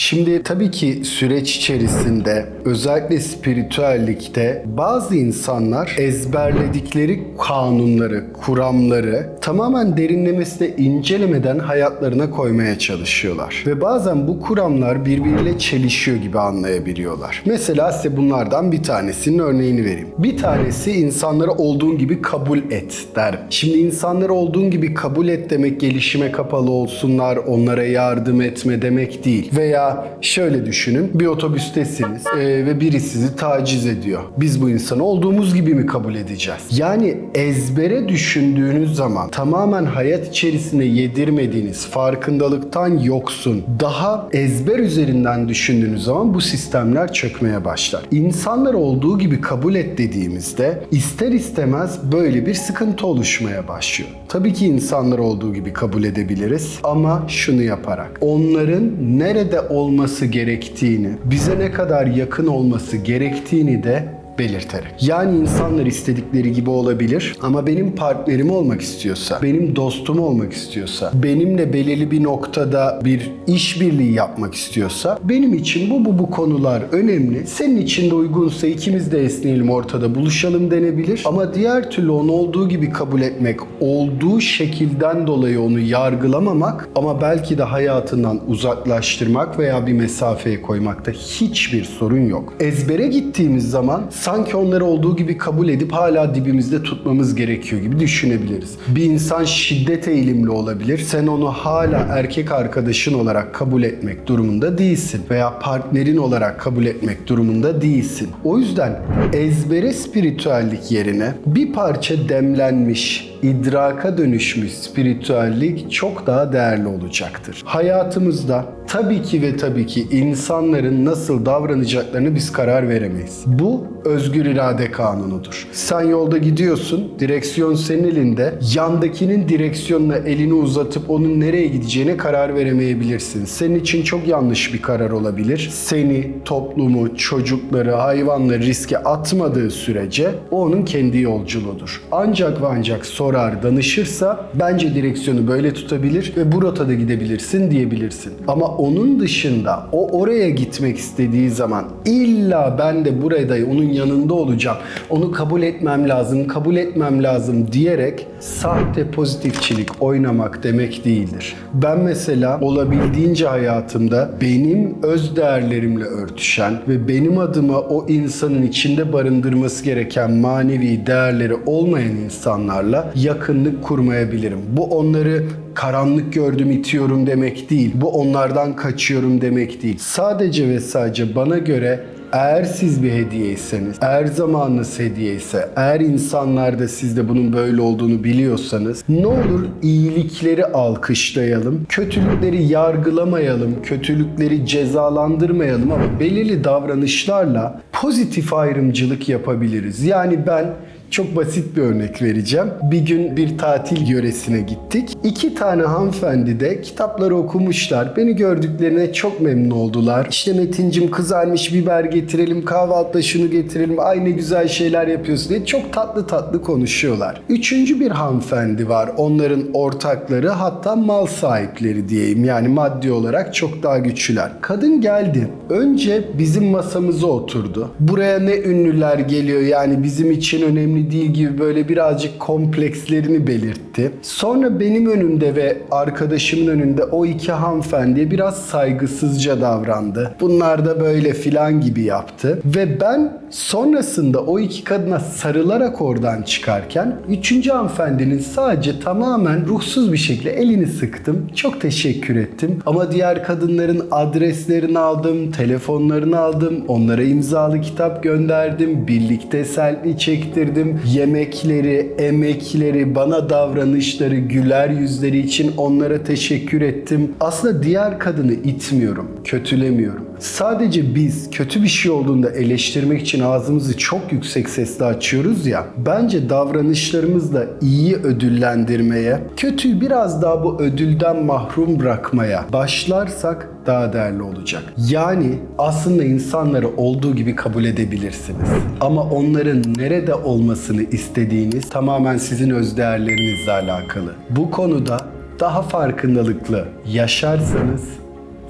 Şimdi tabii ki süreç içerisinde özellikle spiritüellikte bazı insanlar ezberledikleri kanunları, kuramları tamamen derinlemesine incelemeden hayatlarına koymaya çalışıyorlar. Ve bazen bu kuramlar birbiriyle çelişiyor gibi anlayabiliyorlar. Mesela size bunlardan bir tanesinin örneğini vereyim. Bir tanesi insanları olduğun gibi kabul et der. Şimdi insanları olduğun gibi kabul et demek gelişime kapalı olsunlar, onlara yardım etme demek değil. Veya şöyle düşünün, bir otobüstesiniz e, ve biri sizi taciz ediyor. Biz bu insanı olduğumuz gibi mi kabul edeceğiz? Yani ezbere düşündüğünüz zaman tamamen hayat içerisinde yedirmediğiniz, farkındalıktan yoksun, daha ezber üzerinden düşündüğünüz zaman bu sistemler çökmeye başlar. İnsanlar olduğu gibi kabul et dediğimizde ister istemez böyle bir sıkıntı oluşmaya başlıyor. Tabii ki insanlar olduğu gibi kabul edebiliriz ama şunu yaparak onların nerede olması gerektiğini, bize ne kadar yakın olması gerektiğini de belirterek. Yani insanlar istedikleri gibi olabilir ama benim partnerim olmak istiyorsa, benim dostum olmak istiyorsa, benimle belirli bir noktada bir işbirliği yapmak istiyorsa benim için bu bu bu konular önemli. Senin için de uygunsa ikimiz de esneyelim ortada buluşalım denebilir. Ama diğer türlü onu olduğu gibi kabul etmek, olduğu şekilden dolayı onu yargılamamak ama belki de hayatından uzaklaştırmak veya bir mesafeye koymakta hiçbir sorun yok. Ezbere gittiğimiz zaman sanki onları olduğu gibi kabul edip hala dibimizde tutmamız gerekiyor gibi düşünebiliriz. Bir insan şiddet eğilimli olabilir. Sen onu hala erkek arkadaşın olarak kabul etmek durumunda değilsin veya partnerin olarak kabul etmek durumunda değilsin. O yüzden ezbere spiritüellik yerine bir parça demlenmiş, idraka dönüşmüş spiritüellik çok daha değerli olacaktır. Hayatımızda tabii ki ve tabii ki insanların nasıl davranacaklarını biz karar veremeyiz. Bu özgür irade kanunudur. Sen yolda gidiyorsun, direksiyon senin elinde. Yandakinin direksiyonuna elini uzatıp onun nereye gideceğine karar veremeyebilirsin. Senin için çok yanlış bir karar olabilir. Seni, toplumu, çocukları, hayvanları riske atmadığı sürece o onun kendi yolculuğudur. Ancak ve ancak sorar, danışırsa bence direksiyonu böyle tutabilir ve bu rotada gidebilirsin diyebilirsin. Ama onun dışında o oraya gitmek istediği zaman illa ben de burada onun yanında olacağım. Onu kabul etmem lazım, kabul etmem lazım diyerek sahte pozitifçilik oynamak demek değildir. Ben mesela olabildiğince hayatımda benim öz değerlerimle örtüşen ve benim adıma o insanın içinde barındırması gereken manevi değerleri olmayan insanlarla yakınlık kurmayabilirim. Bu onları karanlık gördüm itiyorum demek değil. Bu onlardan kaçıyorum demek değil. Sadece ve sadece bana göre eğer siz bir hediyeyseniz, eğer zamanınız hediye eğer insanlarda sizde bunun böyle olduğunu biliyorsanız ne olur iyilikleri alkışlayalım, kötülükleri yargılamayalım, kötülükleri cezalandırmayalım ama belirli davranışlarla pozitif ayrımcılık yapabiliriz. Yani ben çok basit bir örnek vereceğim. Bir gün bir tatil yöresine gittik. İki tane hanımefendi de kitapları okumuşlar. Beni gördüklerine çok memnun oldular. İşte Metincim kızarmış biber getirelim, kahvaltıda şunu getirelim, ay ne güzel şeyler yapıyorsun diye çok tatlı tatlı konuşuyorlar. Üçüncü bir hanımefendi var. Onların ortakları hatta mal sahipleri diyeyim. Yani maddi olarak çok daha güçlüler. Kadın geldi. Önce bizim masamıza oturdu. Buraya ne ünlüler geliyor yani bizim için önemli değil gibi böyle birazcık komplekslerini belirtti. Sonra benim önümde ve arkadaşımın önünde o iki hanımefendiye biraz saygısızca davrandı. Bunlar da böyle filan gibi yaptı. Ve ben sonrasında o iki kadına sarılarak oradan çıkarken üçüncü hanımefendinin sadece tamamen ruhsuz bir şekilde elini sıktım. Çok teşekkür ettim. Ama diğer kadınların adreslerini aldım, telefonlarını aldım, onlara imzalı kitap gönderdim, birlikte selfie çektirdim. Yemekleri, emekleri, bana davranışları, güler yüzleri için onlara teşekkür ettim. Aslında diğer kadını itmiyorum, kötülemiyorum. Sadece biz kötü bir şey olduğunda eleştirmek için ağzımızı çok yüksek sesle açıyoruz ya. Bence davranışlarımızla iyi ödüllendirmeye, kötüyü biraz daha bu ödülden mahrum bırakmaya başlarsak daha değerli olacak. Yani aslında insanları olduğu gibi kabul edebilirsiniz. Ama onların nerede olmasını istediğiniz tamamen sizin öz değerlerinizle alakalı. Bu konuda daha farkındalıklı yaşarsanız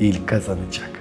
ilk kazanacak.